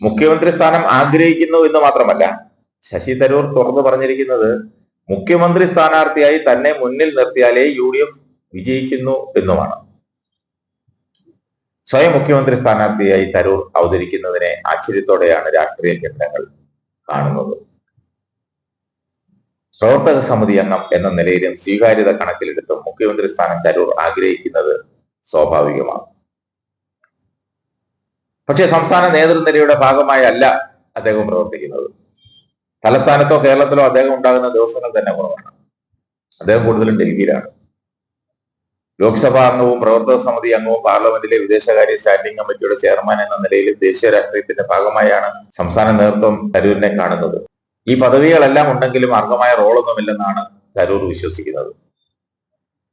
മുഖ്യമന്ത്രി സ്ഥാനം ആഗ്രഹിക്കുന്നു എന്ന് മാത്രമല്ല ശശി തരൂർ തുറന്നു പറഞ്ഞിരിക്കുന്നത് മുഖ്യമന്ത്രി സ്ഥാനാർത്ഥിയായി തന്നെ മുന്നിൽ നിർത്തിയാലേ യു ഡി എഫ് വിജയിക്കുന്നു എന്നുമാണ്. സ്വയം മുഖ്യമന്ത്രി സ്ഥാനാർത്ഥിയായി തരൂർ അവതരിക്കുന്നതിനെ ആശ്ചര്യത്തോടെയാണ് രാഷ്ട്രീയ കേന്ദ്രങ്ങൾ കാണുന്നത്. പ്രവർത്തക സമിതി അംഗം എന്ന നിലയിലും സ്വീകാര്യത കണക്കിലെടുത്തും മുഖ്യമന്ത്രി സ്ഥാനം തരൂർ ആഗ്രഹിക്കുന്നത് സ്വാഭാവികമാണ്. പക്ഷേ സംസ്ഥാന നേതൃനിരയുടെ ഭാഗമായി അല്ല അദ്ദേഹം പ്രവർത്തിക്കുന്നത്. തലസ്ഥാനത്തോ കേരളത്തിലോ അദ്ദേഹം ഉണ്ടാകുന്ന ദിവസങ്ങൾ തന്നെ കുറവാണ്. അദ്ദേഹം കൂടുതലും ഡൽഹിയിലാണ്. ലോക്സഭാ അംഗവും പ്രവർത്തക സമിതി അംഗവും പാർലമെന്റിലെ വിദേശകാര്യ സ്റ്റാൻഡിംഗ് കമ്മിറ്റിയുടെ ചെയർമാൻ എന്ന നിലയിൽ ദേശീയ രാഷ്ട്രീയത്തിന്റെ ഭാഗമായാണ് സംസ്ഥാന നേതൃത്വം തരൂരിനെ കാണുന്നത്. ഈ പദവികളെല്ലാം ഉണ്ടെങ്കിലും അർഹമായ റോളൊന്നുമില്ലെന്നാണ് തരൂർ വിശ്വസിക്കുന്നത്.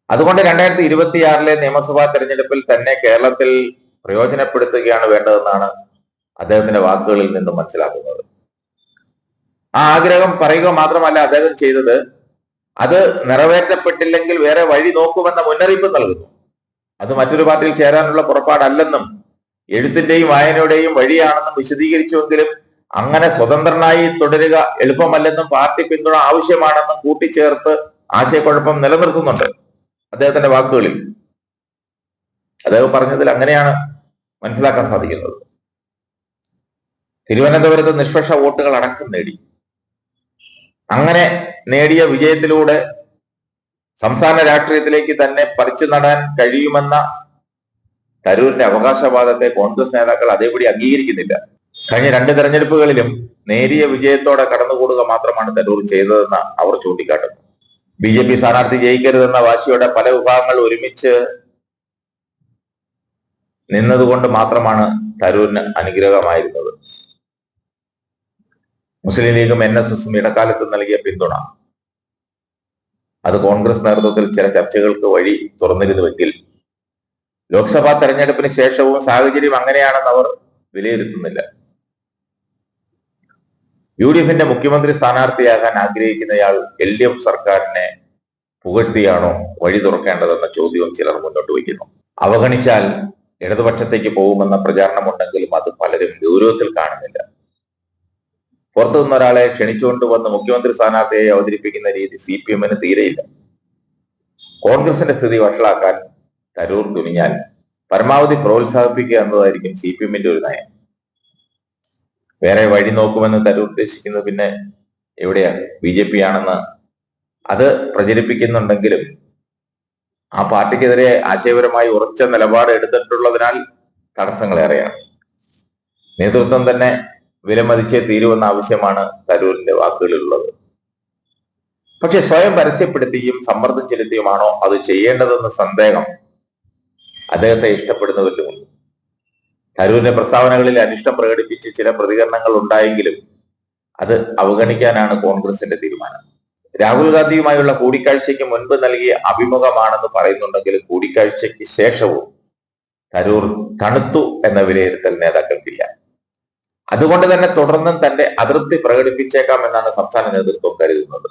അതുകൊണ്ട് രണ്ടായിരത്തി ഇരുപത്തിയാറിലെ നിയമസഭാ തെരഞ്ഞെടുപ്പിൽ തന്നെ കേരളത്തിൽ പ്രയോജനപ്പെടുത്തുകയാണ് വേണ്ടതെന്നാണ് അദ്ദേഹത്തിന്റെ വാക്കുകളിൽ നിന്നും മനസ്സിലാക്കുന്നത് ആ ആഗ്രഹം പറയുക മാത്രമല്ല അദ്ദേഹം ചെയ്തത് അത് നിറവേറ്റപ്പെട്ടില്ലെങ്കിൽ വേറെ വഴി നോക്കുമെന്ന മുന്നറിയിപ്പ് നൽകുന്നു. അത് മറ്റൊരു പാർട്ടിയിൽ ചേരാനുള്ള പുറപ്പാടല്ലെന്നും എഴുത്തിന്റെയും വായനയുടെയും വഴിയാണെന്നും വിശദീകരിച്ചുവെങ്കിലും അങ്ങനെ സ്വതന്ത്രനായി തുടരുക എളുപ്പമല്ലെന്നും പാർട്ടി പിന്തുണ ആവശ്യമാണെന്നും കൂട്ടിച്ചേർത്ത് ആശയക്കുഴപ്പം നിലനിർത്തുന്നുണ്ട് അദ്ദേഹത്തിന്റെ വാക്കുകളിൽ. അദ്ദേഹം പറഞ്ഞതിൽ അങ്ങനെയാണ് മനസ്സിലാക്കാൻ സാധിക്കുന്നത്. തിരുവനന്തപുരത്ത് നിഷ്പക്ഷ വോട്ടുകൾ അടക്കം നേടി. അങ്ങനെ നേടിയ വിജയത്തിലൂടെ സംസ്ഥാന രാഷ്ട്രീയത്തിലേക്ക് തന്നെ പറിച്ചു നടാൻ കഴിയുമെന്ന തരൂരിന്റെ അവകാശവാദത്തെ കോൺഗ്രസ് നേതാക്കൾ അതേപടി അംഗീകരിക്കുന്നില്ല. കഴിഞ്ഞ രണ്ട് തെരഞ്ഞെടുപ്പുകളിലും നേരിയ വിജയത്തോടെ കടന്നുകൂടുക മാത്രമാണ് തരൂർ ചെയ്തതെന്ന് അവർ ചൂണ്ടിക്കാട്ടുന്നു. ബി ജെ പി സ്ഥാനാർത്ഥി ജയിക്കരുതെന്ന വാശിയോടെ പല വിഭാഗങ്ങൾ ഒരുമിച്ച് നിന്നതുകൊണ്ട് മാത്രമാണ് തരൂരിന് അനുഗ്രഹമായിരുന്നത്. മുസ്ലിം ലീഗും എൻ എസ് എസും ഇടക്കാലത്ത് നൽകിയ പിന്തുണ. അത് കോൺഗ്രസ് നേതൃത്വത്തിൽ ചില ചർച്ചകൾക്ക് വഴി തുറന്നിരുന്നുവെങ്കിൽ ലോക്സഭാ തെരഞ്ഞെടുപ്പിന് ശേഷവും സാഹചര്യം അങ്ങനെയാണെന്ന് അവർ വിലയിരുത്തുന്നില്ല. യു ഡി എഫിന്റെ മുഖ്യമന്ത്രി സ്ഥാനാർത്ഥിയാകാൻ ആഗ്രഹിക്കുന്നയാൾ എൽ ഡി എഫ് സർക്കാരിനെ പുകഴ്ത്തിയാണോ വഴി തുറക്കേണ്ടതെന്ന ചോദ്യവും ചിലർ മുന്നോട്ട് വയ്ക്കുന്നു. അവഗണിച്ചാൽ ഇടതുപക്ഷത്തേക്ക് പോകുമെന്ന പ്രചാരണമുണ്ടെങ്കിലും അത് പലരും ഗൗരവത്തിൽ കാണുന്നില്ല. പുറത്തു നിന്ന് ഒരാളെ ക്ഷണിച്ചുകൊണ്ട് വന്ന് മുഖ്യമന്ത്രി സ്ഥാനാർത്ഥിയെ അവതരിപ്പിക്കുന്ന രീതി സി പി എമ്മിന് തീരെയില്ല. കോൺഗ്രസിന്റെ സ്ഥിതി വഷളാക്കാൻ തരൂർ തുനിഞ്ഞാൽ പരമാവധി പ്രോത്സാഹിപ്പിക്കുക എന്നതായിരിക്കും സി പി എമ്മിന്റെ ഒരു നയം. വേറെ വഴി നോക്കുമെന്ന് തരൂർ ഉദ്ദേശിക്കുന്നത് പിന്നെ എവിടെയാണ്? ബി ജെ പി ആണെന്ന് അത് പ്രചരിപ്പിക്കുന്നുണ്ടെങ്കിലും ആ പാർട്ടിക്കെതിരെ ആശയപരമായി ഉറച്ച നിലപാട് എടുത്തിട്ടുള്ളതിനാൽ തടസ്സങ്ങളേറെയാണ് നേതൃത്വം തന്നെ വിലമതിച്ചേ തീരുവെന്ന ആവശ്യമാണ് തരൂരിന്റെ വാക്കുകളിലുള്ളത്. പക്ഷെ സ്വയം പരസ്യപ്പെടുത്തിയും സമ്മർദ്ദം ചെലുത്തിയുമാണോ അത് ചെയ്യേണ്ടതെന്ന സന്ദേഹം അദ്ദേഹത്തെ ഇഷ്ടപ്പെടുന്നവരിലുമുണ്ട് തരൂരിന്റെ പ്രസ്താവനകളിൽ അനിഷ്ടം പ്രകടിപ്പിച്ച് ചില പ്രതികരണങ്ങൾ ഉണ്ടായെങ്കിലും അത് അവഗണിക്കാനാണ് കോൺഗ്രസിന്റെ തീരുമാനം. രാഹുൽ ഗാന്ധിയുമായുള്ള കൂടിക്കാഴ്ചയ്ക്ക് മുൻപ് നൽകിയ അഭിമുഖമാണെന്ന് പറയുന്നുണ്ടെങ്കിലും കൂടിക്കാഴ്ചയ്ക്ക് ശേഷവും തരൂർ തണുത്തു എന്ന വിലയിരുത്തൽ നേതാക്കൾക്കില്ല. അതുകൊണ്ട് തന്നെ തുടർന്നും തന്റെ അതൃപ്തി പ്രകടിപ്പിച്ചേക്കാം എന്നാണ് സംസ്ഥാന നേതൃത്വം കരുതുന്നത്.